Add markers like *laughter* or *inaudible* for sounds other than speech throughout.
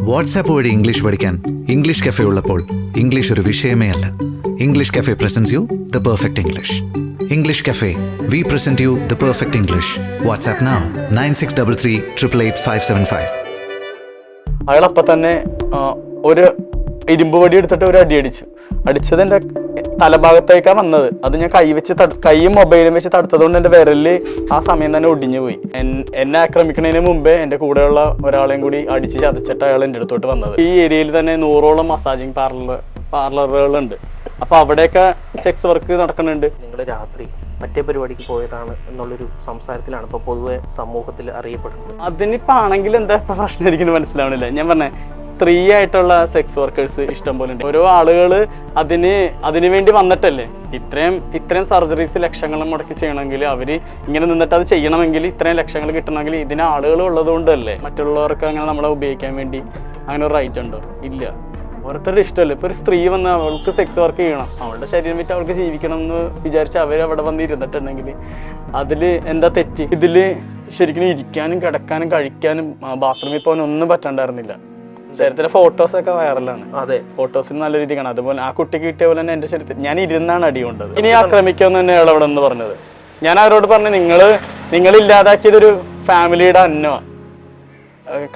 WhatsApp വഴി English പഠിക്കാൻ English cafe ഉള്ളപ്പോൾ ഇംഗ്ലീഷ് ഒരു വിഷയമേ അല്ല. English cafe presents you the perfect English English cafe we present you the perfect English WhatsApp now nine six double three triple eight five seven five. അയാളപ്പം തന്നെ ഒരു ഇരുമ്പ് വടി എടുത്തിട്ട് ഒരു അടി അടിച്ചു. അടിച്ചത് എന്റെ തലഭാഗത്തേക്കാണ് വന്നത്. അത് ഞാൻ കൈ വെച്ച് കൈയും മൊബൈലും വെച്ച് തടുത്തതുകൊണ്ട് എന്റെ വിരലിൽ ആ സമയം തന്നെ ഒടിഞ്ഞു പോയി. എന്നെ ആക്രമിക്കുന്നതിന് മുമ്പേ എന്റെ കൂടെയുള്ള ഒരാളെയും കൂടി അടിച്ച് ചതച്ചിട്ട് അയാൾ എന്റെ അടുത്തോട്ട് വന്നത്. ഈ ഏരിയയിൽ തന്നെ നൂറോളം മസാജിങ് പാർലർ പാർലറുകളുണ്ട് അപ്പൊ അവിടെയൊക്കെ സെക്സ് വർക്ക് നടക്കുന്നുണ്ട്. നിങ്ങൾ രാത്രി മറ്റേ പരിപാടിക്ക് പോയതാണ് എന്നുള്ളൊരു സംസാരത്തിലാണ് ഇപ്പൊ പൊതുവെ സമൂഹത്തിൽ അറിയപ്പെടുന്നത്. അതിനിപ്പാണെങ്കിൽ എന്താ പ്രശ്നം എനിക്ക് മനസ്സിലാവണില്ല. ഞാൻ പറഞ്ഞ സ്ത്രീ ആയിട്ടുള്ള സെക്സ് വർക്കേഴ്സ് ഇഷ്ടം പോലെ ഉണ്ട്. ഓരോ ആളുകൾ അതിന് അതിനു വേണ്ടി വന്നിട്ടല്ലേ? ഇത്രയും ഇത്രയും സർജറീസ് ലക്ഷങ്ങൾ മുടക്കി ചെയ്യണമെങ്കിൽ അവർ ഇങ്ങനെ നിന്നിട്ട് അത് ചെയ്യണമെങ്കിൽ ഇത്രയും ലക്ഷങ്ങൾ കിട്ടണമെങ്കിൽ ഇതിന് ആളുകൾ ഉള്ളത് കൊണ്ടല്ലേ? മറ്റുള്ളവർക്ക് അങ്ങനെ നമ്മളെ ഉപയോഗിക്കാൻ വേണ്ടി അങ്ങനെ ഒരു റൈറ്റ് ഉണ്ടോ? ഇല്ല. ഓരോരുത്തരുടെ ഇഷ്ടമല്ലേ? ഇപ്പൊ ഒരു സ്ത്രീ വന്ന് അവൾക്ക് സെക്സ് വർക്ക് ചെയ്യണം. അവളുടെ ശരീരം വിറ്റ് അവൾക്ക് ജീവിക്കണം എന്ന് വിചാരിച്ച് അവർ അവിടെ വന്ന് ഇരുന്നിട്ടുണ്ടെങ്കിൽ അതിൽ എന്താ തെറ്റ്? ഇതിൽ ശരിക്കും ഇരിക്കാനും കിടക്കാനും കഴിക്കാനും ബാത്റൂമിൽ പോകാൻ ഒന്നും പറ്റണ്ടായിരുന്നില്ല. ശരീരത്തിലെ ഫോട്ടോസ് ഒക്കെ വൈറലാണ് അതെ. ഫോട്ടോസിൽ നല്ല രീതി കാണാം. അതുപോലെ ആ കുട്ടിക്ക് കിട്ടിയ പോലെ തന്നെ എന്റെ ശരീരത്തിൽ ഞാൻ ഇരുന്നാണ് അടി കൊണ്ടത്. ഇനി ആക്രമിക്കുമെന്ന് തന്നെ അയാൾ അവിടെ നിന്ന് പറഞ്ഞത്? ഞാൻ അവരോട് പറഞ്ഞു നിങ്ങൾ നിങ്ങൾ ഇല്ലാതാക്കിയതൊരു ഫാമിലിയുടെ അന്നമാണ്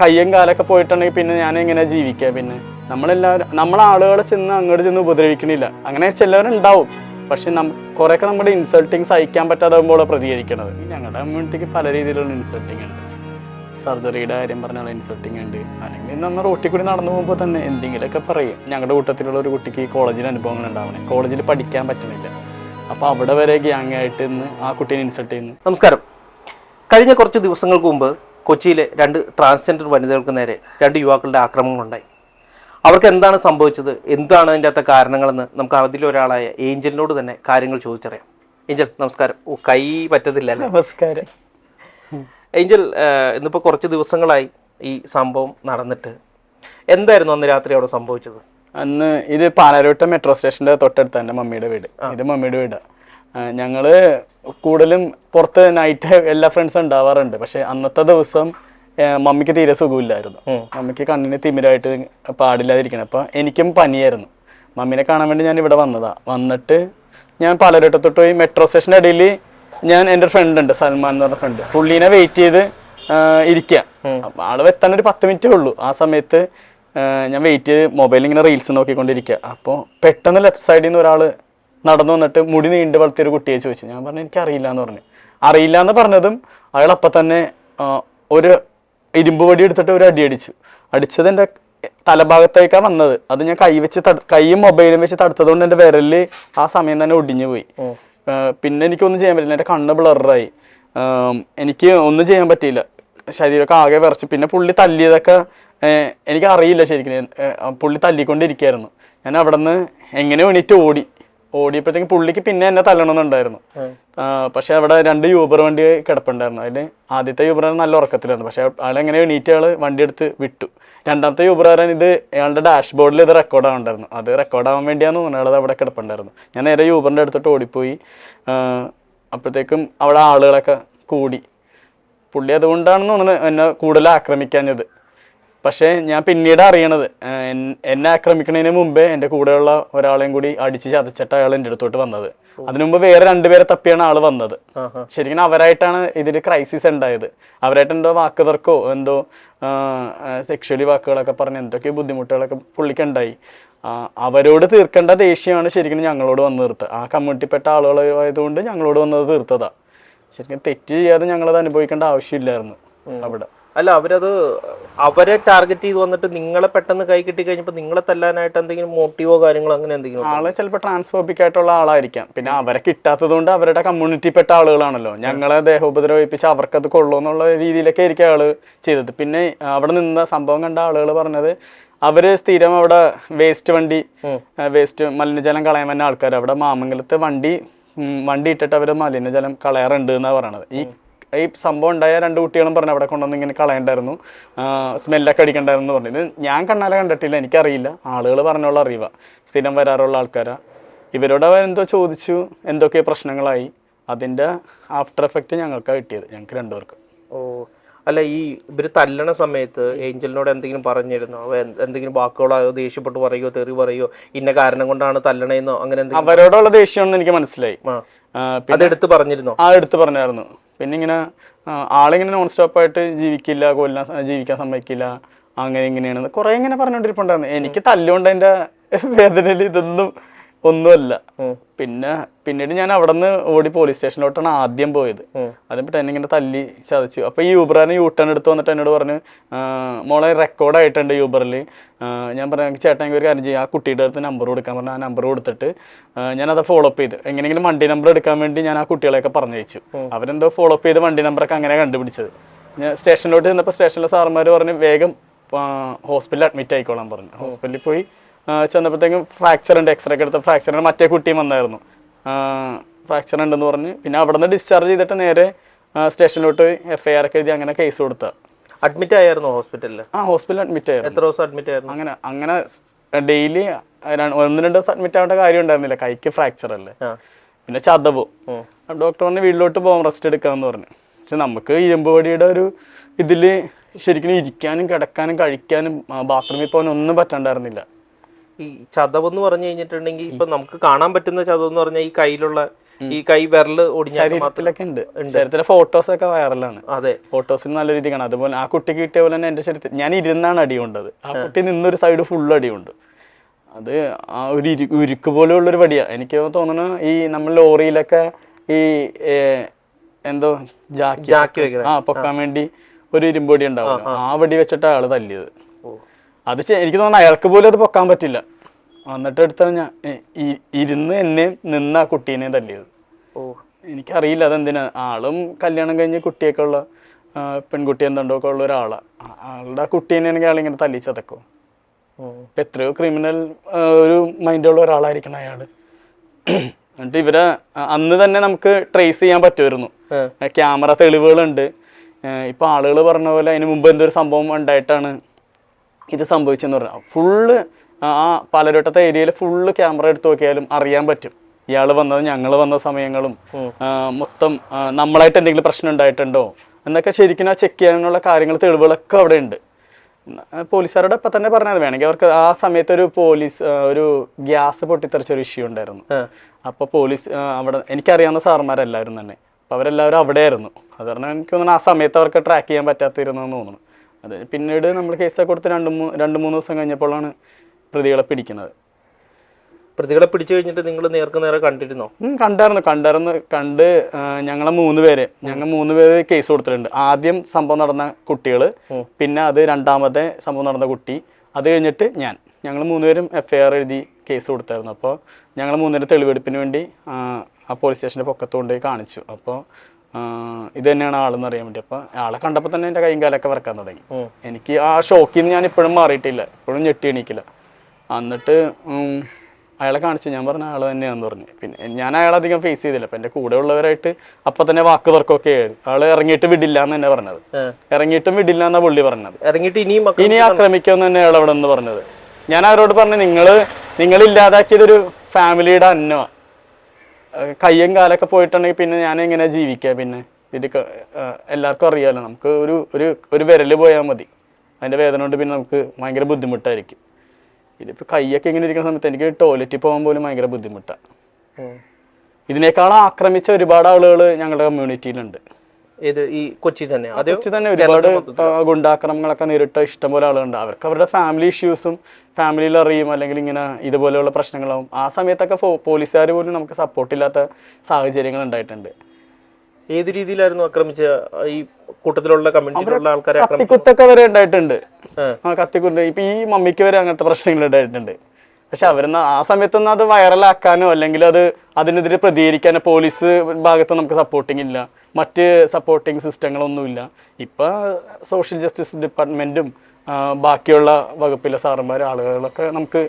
കയ്യും കാലൊക്കെ പോയിട്ടുണ്ടെങ്കിൽ പിന്നെ ഞാൻ എങ്ങനെ ജീവിക്കുക? പിന്നെ നമ്മളെല്ലാവരും നമ്മളെ ആളുകളെ ചെന്ന് അങ്ങോട്ട് ചെന്ന് ഉപദ്രവിക്കണില്ല. അങ്ങനെ ചിലവരുണ്ടാവും. പക്ഷെ നം കുറേയൊക്കെ നമ്മുടെ ഇൻസൾട്ടിങ് സഹിക്കാൻ പറ്റാതാകുമ്പോൾ പ്രതികരിക്കണത്. ഞങ്ങളുടെ കമ്മ്യൂണിറ്റിക്ക് പല രീതിയിലുള്ള ഇൻസൾട്ടിങ് ഉണ്ട്. സർജറിയുടെ കാര്യം പറഞ്ഞാൽ ഇൻസൾട്ടിങ് ഉണ്ട്. അല്ലെങ്കിൽ നമ്മൾ റോട്ടിൽ കൂടി നടന്നു പോകുമ്പോൾ തന്നെ എന്തെങ്കിലുമൊക്കെ പറയും. ഞങ്ങളുടെ കൂട്ടത്തിലുള്ള ഒരു കുട്ടിക്ക് കോളേജിൽ അനുഭവങ്ങൾ ഉണ്ടാവണേ. കോളേജിൽ പഠിക്കാൻ പറ്റുന്നില്ല അപ്പോൾ അവിടെ വരെ ഗ്യാങ് ആയിട്ട് ഇന്ന് ആ കുട്ടീനെ ഇൻസൾട്ട് ചെയ്യുന്നു. നമസ്കാരം. കഴിഞ്ഞ കുറച്ച് ദിവസങ്ങൾക്ക് മുമ്പ് കൊച്ചിയിലെ രണ്ട് ട്രാൻസ്ജെൻഡർ വനിതകൾക്ക് നേരെ രണ്ട് യുവാക്കളുടെ ആക്രമണങ്ങളുണ്ടായി അവർക്ക് എന്താണ് സംഭവിച്ചത്? എന്താണ് അതിന്റെ അകത്തെ കാരണങ്ങളെന്ന് നമുക്ക് അതിലൊരാളായ ഏഞ്ചലിനോട് തന്നെ കാര്യങ്ങൾ ചോദിച്ചറിയാം. ഏഞ്ചൽ നമസ്കാരം. ഓ കൈ പറ്റത്തില്ല നമസ്കാരം. ഏഞ്ചൽ ഇന്നിപ്പോൾ കുറച്ച് ദിവസങ്ങളായി ഈ സംഭവം നടന്നിട്ട്. എന്തായിരുന്നു അന്ന് രാത്രി അവിടെ സംഭവിച്ചത്? അന്ന് ഇത് പാലാരോട്ട മെട്രോ സ്റ്റേഷന്റെ തൊട്ടടുത്ത് എന്റെ മമ്മിയുടെ വീട്. ഇത് മമ്മിയുടെ വീടാണ് ഞങ്ങൾ ഞങ്ങൾ കൂടുതലും പുറത്ത് നൈറ്റ് എല്ലാ ഫ്രണ്ട്സും ഉണ്ടാവാറുണ്ട്. പക്ഷെ അന്നത്തെ ദിവസം മമ്മിക്ക് തീരെ സുഖമില്ലായിരുന്നു. മമ്മിക്ക് കണ്ണിന് തിമിരായിട്ട് പാടില്ലാതിരിക്കണം. അപ്പം എനിക്കും പനിയായിരുന്നു. മമ്മീനെ കാണാൻ വേണ്ടി ഞാൻ ഇവിടെ വന്നതാ. വന്നിട്ട് ഞാൻ പാലരട്ടത്തോട്ട് പോയി മെട്രോ സ്റ്റേഷന്റെ ഇടയിൽ ഞാൻ എന്റെ ഫ്രണ്ട് ഉണ്ട് സൽമാൻ എന്ന് പറഞ്ഞ ഫ്രണ്ട് പുള്ളീനെ വെയിറ്റ് ചെയ്ത് ഇരിക്കുക ആൾ എത്താൻ ഒരു പത്ത് മിനിറ്റേ ഉള്ളൂ. ആ സമയത്ത് ഞാൻ വെയിറ്റ് ചെയ്ത് മൊബൈലിൽ ഇങ്ങനെ റീൽസ് നോക്കിക്കൊണ്ടിരിക്കുക അപ്പോൾ പെട്ടെന്ന് ലെഫ്റ്റ് സൈഡിൽ നിന്ന് ഒരാൾ നടന്നു വന്നിട്ട് മുടി നീണ്ട് വളർത്തിയ ഒരു കുട്ടിയെ ചോദിച്ചു. ഞാൻ പറഞ്ഞു എനിക്ക് അറിയില്ല എന്ന് പറഞ്ഞു. അറിയില്ല എന്ന് പറഞ്ഞതും അയാൾ അപ്പം തന്നെ ഒരു ഇരുമ്പ് വടി എടുത്തിട്ട് ഒരു അടി അടിച്ചു. അടിച്ചത് എന്റെ തലഭാഗത്തേക്കാണ് വന്നത്. അത് ഞാൻ കൈ വെച്ച് കൈയും മൊബൈലും വെച്ച് തടുത്തതുകൊണ്ട് എന്റെ വിരലിൽ ആ സമയം തന്നെ ഒടിഞ്ഞു പോയി. പിന്നെ എനിക്കൊന്നും ചെയ്യാൻ പറ്റില്ല. എന്റെ കണ്ണ് ബ്ലറായി എനിക്ക് ഒന്നും ചെയ്യാൻ പറ്റിയില്ല. ശരീരമൊക്കെ ആകെ വിറച്ചു. പിന്നെ പുള്ളി തല്ലിയതൊക്കെ എനിക്കറിയില്ല ശരിക്കും. പുള്ളി തല്ലിക്കൊണ്ടിരിക്കുകയായിരുന്നു ഞാൻ അവിടെ നിന്ന് എങ്ങനെ വേണിയിട്ട് ഓടി. ഓടിയപ്പോഴത്തേക്കും പുള്ളിക്ക് പിന്നെ എന്നെ തല്ലണമെന്നുണ്ടായിരുന്നു. പക്ഷെ അവിടെ രണ്ട് യൂബർ വണ്ടി കിടപ്പുണ്ടായിരുന്നു. അതിൽ ആദ്യത്തെ യൂബർ നല്ല ഉറക്കത്തിലായിരുന്നു. പക്ഷെ അയാളെങ്ങനെ എങ്ങനെ എണീറ്റ് ആൾ വണ്ടി എടുത്ത് വിട്ടു. രണ്ടാമത്തെ യൂബറുകാരൻ ഇത് അയാളുടെ ഡാഷ്ബോർഡിൽ ഇത് റെക്കോർഡ് ആവുന്നുണ്ടായിരുന്നു. അത് റെക്കോർഡ് ആവാൻ വേണ്ടിയാന്ന് തോന്നുന്നത് അയാളത് അവിടെ കിടപ്പുണ്ടായിരുന്നു ഞാൻ നേരെ യൂബറിന്റെ അടുത്തോട്ട് ഓടിപ്പോയി. അപ്പോഴത്തേക്കും അവിടെ ആളുകളൊക്കെ കൂടി. പുള്ളി അതുകൊണ്ടാണെന്ന് തോന്നുന്നത് എന്നെ കൂടുതൽ ആക്രമിക്കാഞ്ഞത്. പക്ഷേ ഞാൻ പിന്നീട് അറിയണത് എന്നെ ആക്രമിക്കുന്നതിന് മുമ്പേ എന്റെ കൂടെയുള്ള ഒരാളെയും കൂടി അടിച്ച് ചതച്ചിട്ട് അയാൾ എന്റെ അടുത്തോട്ട് വന്നത്. അതിനു മുമ്പ് വേറെ രണ്ടുപേരെ തപ്പിയാണ് ആൾ വന്നത്. ശരിക്കും അവരായിട്ടാണ് ഇതിൽ ക്രൈസിസ് ഉണ്ടായത്. അവരായിട്ട് എന്തോ വാക്ക് തർക്കോ എന്തോ സെക്ഷലി വാക്കുകളൊക്കെ പറഞ്ഞ് എന്തൊക്കെയോ ബുദ്ധിമുട്ടുകളൊക്കെ പുള്ളിക്ക് ഉണ്ടായി. അവരോട് തീർക്കേണ്ട ദേഷ്യമാണ് ശരിക്കും ഞങ്ങളോട് വന്ന് തീർത്തത്. ആ കമ്മ്യൂണിറ്റിപ്പെട്ട ആളുകളായതുകൊണ്ട് ഞങ്ങളോട് വന്നത് തീർത്തതാ. ശരിക്കും തെറ്റ് ചെയ്യാതെ ഞങ്ങളത് അനുഭവിക്കേണ്ട ആവശ്യമില്ലായിരുന്നു അവിടെ. അല്ല അവരത് അവരെ ടാർഗറ്റ് ചെയ്ത് വന്നിട്ട് നിങ്ങളെ പെട്ടെന്ന് കൈ കിട്ടി കഴിഞ്ഞപ്പോൾ നിങ്ങളെ തല്ലാനായിട്ട് എന്തെങ്കിലും മോട്ടീവോ കാര്യങ്ങളോ അങ്ങനെ എന്തെങ്കിലും ആളെ ചിലപ്പോൾ ട്രാൻസ്ഫോബിക് ആയിട്ടുള്ള ആളായിരിക്കാം. പിന്നെ അവരെ കിട്ടാത്തത് കൊണ്ട് അവരുടെ കമ്മ്യൂണിറ്റിപ്പെട്ട ആളുകളാണല്ലോ. ഞങ്ങളെ ദേഹോപദ്രവിപ്പിച്ച് അവർക്കത് കൊള്ളുമെന്നുള്ള രീതിയിലൊക്കെ ആയിരിക്കും ആൾ ചെയ്തത്. പിന്നെ അവിടെ നിന്ന സംഭവം കണ്ട ആളുകൾ പറഞ്ഞത് അവർ സ്ഥിരം അവിടെ വേസ്റ്റ് വണ്ടി വേസ്റ്റ് മലിനജലം കളയാൻ വന്ന ആൾക്കാർ അവിടെ മാമംഗലത്ത് വണ്ടി വണ്ടി ഇട്ടിട്ട് അവർ മലിനജലം കളയാറുണ്ട് എന്നാ പറയണത്. ഈ ഈ സംഭവം ഉണ്ടായ രണ്ട് കുട്ടികളും പറഞ്ഞു അവിടെ കൊണ്ടുവന്ന് ഇങ്ങനെ കളയണ്ടായിരുന്നു. സ്മെല്ലൊക്കെ അടിക്കണ്ടായിരുന്നു പറഞ്ഞു. ഇത് ഞാൻ കണ്ണാലെ കണ്ടിട്ടില്ല എനിക്കറിയില്ല. ആളുകൾ പറഞ്ഞുള്ള അറിയുക. സ്ഥിരം വരാറുള്ള ആൾക്കാരാ. ഇവരോട് എന്തോ ചോദിച്ചു എന്തൊക്കെ പ്രശ്നങ്ങളായി. അതിന്റെ ആഫ്റ്റർ എഫക്റ്റ് ഞങ്ങൾക്കാണ് കിട്ടിയത് ഞങ്ങൾക്ക് രണ്ടുപേർക്ക്. ഓ അല്ല ഈ ഇവർ തല്ലണ സമയത്ത് ഏഞ്ചലിനോട് എന്തെങ്കിലും പറഞ്ഞിരുന്നോ? എന്തെങ്കിലും വാക്കുകളോ ദേഷ്യപ്പെട്ട് പറയുകയോ തെറി പറയുകയോ ഇന്ന കാരണം കൊണ്ടാണ് തല്ലണേന്നോ? അങ്ങനെ അവരോടുള്ള ദേഷ്യമാണെന്ന് എനിക്ക് മനസ്സിലായി. അത് എടുത്ത് പറഞ്ഞിരുന്നോ? ആ എടുത്ത് പറഞ്ഞായിരുന്നു. പിന്നെ ഇങ്ങനെ ആളിങ്ങനെ നോൺ സ്റ്റോപ്പ് ആയിട്ട് ജീവിക്കില്ല കൊല്ലാൻ ജീവിക്കാൻ സമ്മതിക്കില്ല അങ്ങനെ ഇങ്ങനെയാണ്. കുറെ ഇങ്ങനെ പറഞ്ഞോണ്ടിരിപ്പുണ്ടായിരുന്നു എനിക്ക് തല്ലുകൊണ്ട് എന്റെ വേദനയിൽ ഇതൊന്നും ഒന്നുമല്ല. പിന്നെ പിന്നീട് ഞാൻ അവിടെ നിന്ന് ഓടി പോലീസ് സ്റ്റേഷനിലോട്ടാണ് ആദ്യം പോയത്. പറ്റി എന്നെ ഇങ്ങനെ തല്ലി ചതച്ചു. അപ്പോൾ ഈ യൂബറിനെ യൂ ടേൺ എടുത്ത് വന്നിട്ട് എന്നോട് പറഞ്ഞു മോളെ റെക്കോർഡ് ആയിട്ടുണ്ട് യൂബറിൽ ഞാൻ പറഞ്ഞു ചേട്ടൻ എനിക്ക് ഒരു കാര്യം ചെയ്യാം. ആ കുട്ടിയുടെ അടുത്ത് നമ്പർ കൊടുക്കാൻ പറഞ്ഞു. ആ നമ്പർ കൊടുത്തിട്ട് ഞാൻ ഞാനത് ഫോളോ അപ്പ് ചെയ്തു. എങ്ങനെയെങ്കിലും വണ്ടി നമ്പർ എടുക്കാൻ വേണ്ടി ഞാൻ ആ കുട്ടികളെയൊക്കെ പറഞ്ഞയച്ചു. അവരെന്തോ ഫോളോ അപ്പ് ചെയ്ത് വണ്ടി നമ്പറൊക്കെ അങ്ങനെ കണ്ടുപിടിച്ചത്. ഞാൻ സ്റ്റേഷനിലോട്ട് ചെന്നപ്പോൾ സ്റ്റേഷനിലെ സാറന്മാർ പറഞ്ഞു വേഗം ഹോസ്പിറ്റലിൽ അഡ്മിറ്റ് ആയിക്കോളാൻ പറഞ്ഞു. ഹോസ്പിറ്റലിൽ പോയി ചെന്നപ്പോഴത്തേക്കും ഫ്രാക്ചർ ഉണ്ട് എക്സ്റേ ഒക്കെ എടുത്ത ഫ്രാക്ചറിന് മറ്റേ കുട്ടിയും വന്നായിരുന്നു. ഫ്രാക്ചർ ഉണ്ടെന്ന് പറഞ്ഞ് പിന്നെ അവിടെ നിന്ന് ഡിസ്ചാർജ് ചെയ്തിട്ട് നേരെ സ്റ്റേഷനിലോട്ട് എഫ് ഐ ആർ ഒക്കെ എഴുതി അങ്ങനെ കേസ് കൊടുത്ത. അഡ്മിറ്റ് ആയിരുന്നു ഹോസ്പിറ്റലിൽ ആ ഹോസ്പിറ്റലിൽ അഡ്മിറ്റ് ആയിരുന്നു. എത്ര ദിവസം അഡ്മിറ്റ് ആയിരുന്നു? അങ്ങനെ അങ്ങനെ ഡെയിലി ഒന്ന് രണ്ട് ദിവസം അഡ്മിറ്റ് ആവേണ്ട കാര്യം ഉണ്ടായിരുന്നില്ല. കൈക്ക് ഫ്രാക്ചർ അല്ലേ? പിന്നെ ചതവും. ഡോക്ടർ പറഞ്ഞ് വീട്ടിലോട്ട് പോകാം റെസ്റ്റ് എടുക്കാമെന്ന് പറഞ്ഞു. പക്ഷെ നമുക്ക് ഇരുമ്പുപടിയുടെ ഒരു ഇതിൽ ശരിക്കും ഇരിക്കാനും കിടക്കാനും കഴിക്കാനും ബാത്റൂമിൽ പോകാനും ഒന്നും പറ്റണ്ടായിരുന്നില്ല. ഈ ചതവ് എന്ന് പറഞ്ഞു കഴിഞ്ഞിട്ടുണ്ടെങ്കിൽ ഇപ്പൊ നമുക്ക് കാണാൻ പറ്റുന്ന ചതവ് എന്ന് പറഞ്ഞാൽ ഈ കയ്യിലുള്ള ഈ കൈ വിരൽ ശരീരത്തിലൊക്കെ ഉണ്ട്. ശരീരത്തിലെ ഫോട്ടോസ് ഒക്കെ വൈറലാണ് അതെ. ഫോട്ടോസിൽ നല്ല രീതി കാണാം. അതുപോലെ ആ കുട്ടി കിട്ടിയ പോലെ തന്നെ എന്റെ ശരീരത്തിൽ ഞാൻ ഇരുന്നാണ് അടി കൊണ്ടത്. ആ കുട്ടി നിന്നൊരു സൈഡ് ഫുൾ അടിയുണ്ട് അത് ആ ഒരു ഉരുക്ക് പോലെയുള്ളൊരു വടിയാണ് എനിക്ക് തോന്നുന്നു ഈ നമ്മൾ ലോറിയിലൊക്കെ ഈ എന്തോ ജാക്കി. ആ പൊക്കാൻ വേണ്ടി ഒരു ഇരുമ്പൊടി ഉണ്ടാവും ആ വടി വെച്ചിട്ടാണ് ആൾ തല്ലിയത്. അത് എനിക്ക് തോന്നുന്നു അയാൾക്ക് പോലും അത് പൊക്കാൻ പറ്റില്ല. എന്നിട്ട് എടുത്താണ് ഞാൻ ഇരുന്ന് എന്നെ നിന്ന് ആ കുട്ടീനെ തല്ലിയത്. ഓ. എനിക്കറിയില്ല അതെന്തിനാ. ആളും കല്യാണം കഴിഞ്ഞ് കുട്ടിയൊക്കെ ഉള്ള പെൺകുട്ടി എന്തുണ്ടോ ഒക്കെ ഉള്ള ഒരാളാണ് ആളുടെ ആ കുട്ടീനെയാണെങ്കിൽ ആളിങ്ങനെ തല്ലി ചതക്കും. ഇപ്പം എത്രയോ ക്രിമിനൽ ഒരു മൈൻഡുള്ള ഒരാളായിരിക്കണം അയാൾ എന്നിട്ട് ഇവരെ അന്ന് തന്നെ നമുക്ക് ട്രേസ് ചെയ്യാൻ പറ്റുമായിരുന്നു. ക്യാമറ തെളിവുകളുണ്ട്. ഇപ്പം ആളുകൾ പറഞ്ഞ പോലെ അതിന് മുമ്പ് എന്തൊരു സംഭവം ഉണ്ടായിട്ടാണ് ഇത് സംഭവിച്ചെന്ന് പറഞ്ഞാൽ ഫുള്ള് ആ പാലരോട്ടത്തെ ഏരിയയിൽ ഫുള്ള് ക്യാമറ എടുത്ത് നോക്കിയാലും അറിയാൻ പറ്റും. ഇയാൾ വന്നത് ഞങ്ങൾ വന്ന സമയങ്ങളും മൊത്തം നമ്മളായിട്ട് എന്തെങ്കിലും പ്രശ്നം ഉണ്ടായിട്ടുണ്ടോ? എന്നൊക്കെ ശരിക്കും ആ ചെക്ക് ചെയ്യാനുള്ള കാര്യങ്ങൾ തെളിവുകളൊക്കെ അവിടെ ഉണ്ട്. പോലീസുകാരോട് ഇപ്പം തന്നെ പറഞ്ഞത് വേണമെങ്കിൽ അവർക്ക് ആ സമയത്ത് ഒരു പോലീസ് ഒരു ഗ്യാസ് പൊട്ടിത്തെറിച്ചൊരു ഇഷ്യൂ ഉണ്ടായിരുന്നു. അപ്പോൾ പോലീസ് അവിടെ എനിക്കറിയാവുന്ന സാറന്മാരെല്ലാവരും തന്നെ. അപ്പോൾ അവരെല്ലാവരും അവിടെയായിരുന്നു. അത് കാരണം എനിക്ക് തോന്നുന്നു ആ സമയത്ത് അവർക്ക് ട്രാക്ക് ചെയ്യാൻ പറ്റാത്തിരുന്നു എന്ന് തോന്നുന്നു. അത് പിന്നീട് നമ്മൾ കേസൊക്കെ കൊടുത്ത് രണ്ട് മൂന്ന് രണ്ട് മൂന്ന് ദിവസം കഴിഞ്ഞപ്പോഴാണ് പ്രതികളെ പിടിക്കുന്നത്. പ്രതികളെ പിടിച്ചു കഴിഞ്ഞിട്ട് നിങ്ങൾ നേർക്ക് നേരെ കണ്ടിരുന്നോ? കണ്ടായിരുന്നു. കണ്ടായിരുന്നു. കണ്ട് ഞങ്ങളെ മൂന്ന് പേര് ഞങ്ങൾ മൂന്ന് പേര് കേസ് കൊടുത്തിട്ടുണ്ട്. ആദ്യം സംഭവം നടന്ന കുട്ടികൾ പിന്നെ അത് രണ്ടാമത്തെ സംഭവം നടന്ന കുട്ടി. അത് കഴിഞ്ഞിട്ട് ഞാൻ. ഞങ്ങൾ മൂന്നുപേരും എഫ് ഐ ആർ എഴുതി കേസ് കൊടുത്തായിരുന്നു. അപ്പോൾ ഞങ്ങൾ മൂന്നുപേരും തെളിവെടുപ്പിന് വേണ്ടി ആ, ആ പോലീസ് സ്റ്റേഷന്റെ പൊക്കത്ത് കൊണ്ടുപോയി കാണിച്ചു. അപ്പോൾ ഇത് തന്നെയാണ് ആളെന്ന് അറിയാൻ വേണ്ടി. അപ്പോൾ ആളെ കണ്ടപ്പോൾ തന്നെ എന്റെ കൈയും കാലൊക്കെ വറക്കാൻ തുടങ്ങി. എനിക്ക് ആ ഷോക്കിൽ നിന്ന് ഞാൻ ഇപ്പോഴും മാറിയിട്ടില്ല. ഇപ്പോഴും ഞെട്ടി എണീക്കില്ല. എന്നിട്ട് അയാളെ കാണിച്ചു ഞാൻ പറഞ്ഞ ആൾ തന്നെയാണെന്ന് പറഞ്ഞു. പിന്നെ ഞാൻ അയാളെ അധികം ഫേസ് ചെയ്തില്ല. അപ്പം എന്റെ കൂടെ ഉള്ളവരായിട്ട് അപ്പം തന്നെ വാക്ക് തർക്കമൊക്കെ ആൾ ഇറങ്ങിയിട്ട് വിടില്ല എന്ന് തന്നെ പറഞ്ഞത്. ഇറങ്ങിയിട്ടും വിടില്ല എന്നാ പുള്ളി പറഞ്ഞത്. ഇറങ്ങിയിട്ട് ഇനി ഇനി ആക്രമിക്കുമെന്ന് തന്നെ അയാൾ അവിടെ നിന്ന് പറഞ്ഞത്. ഞാൻ അവരോട് പറഞ്ഞു നിങ്ങൾ നിങ്ങൾ ഇല്ലാതാക്കിയതൊരു ഫാമിലിയുടെ അന്നമാണ് കയ്യും കാലൊക്കെ പോയിട്ടുണ്ടെങ്കിൽ പിന്നെ ഞാൻ എങ്ങനെ ജീവിക്കുക പിന്നെ. ഇത് എല്ലാവർക്കും അറിയാമല്ലോ നമുക്ക് ഒരു ഒരു ഒരു വിരൽ പോയാൽ മതി. അതിന്റെ വേദന കൊണ്ട് പിന്നെ നമുക്ക് ഭയങ്കര ബുദ്ധിമുട്ടായിരിക്കും. ഇതിപ്പോൾ കൈയൊക്കെ ഇങ്ങനെ ഇരിക്കുന്ന സമയത്ത് എനിക്ക് ടോയ്ലറ്റിൽ പോകാൻ പോലും ഭയങ്കര ബുദ്ധിമുട്ടാണ് ഇതിനേക്കാൾ ഇതിനേക്കാളും ആക്രമിച്ച ഒരുപാട് ആളുകൾ ഞങ്ങളുടെ കമ്മ്യൂണിറ്റിയിലുണ്ട് ഏത് ഈ കൊച്ചി തന്നെ അതെ കൊച്ചി തന്നെ ഒരുപാട് ഗുണ്ടാക്രമങ്ങളൊക്കെ നേരിട്ട ഇഷ്ടംപോലെ ആളുകളുണ്ട്. അവർക്ക് അവരുടെ ഫാമിലി ഇഷ്യൂസും ഫാമിലിയിൽ അറിയും അല്ലെങ്കിൽ ഇങ്ങനെ ഇതുപോലെയുള്ള പ്രശ്നങ്ങളാവും. ആ സമയത്തൊക്കെ പോലീസുകാർ പോലും നമുക്ക് സപ്പോർട്ടില്ലാത്ത സാഹചര്യങ്ങൾ ഉണ്ടായിട്ടുണ്ട്. ഏത് രീതിയിലായിരുന്നു ആക്രമിച്ച ഈ കൂട്ടത്തിലുള്ള കമ്മ്യൂണിറ്റിയിലുള്ള ആൾക്കാരെ കത്തിക്കുത്തൊക്കെ വരെ ഉണ്ടായിട്ടുണ്ട്. ആ കത്തിക്കുത്ത്. ഇപ്പൊ ഈ മമ്മിക്ക് വരെ അങ്ങനത്തെ പ്രശ്നങ്ങൾ ഉണ്ടായിട്ടുണ്ട്. പക്ഷെ അവരൊന്നും ആ സമയത്തൊന്നും അത് വൈറലാക്കാനോ അല്ലെങ്കിൽ അത് അതിനെതിരെ പ്രതികരിക്കാനോ പോലീസ് ഭാഗത്ത് നമുക്ക് സപ്പോർട്ടിങ് ഇല്ല. മറ്റ് സപ്പോർട്ടിങ് സിസ്റ്റങ്ങളൊന്നുമില്ല. ഇപ്പൊ സോഷ്യൽ ജസ്റ്റിസ് ഡിപ്പാർട്ട്മെന്റും ബാക്കിയുള്ള വകുപ്പിലെ സാറന്മാർ ആളുകളൊക്കെ നമുക്ക്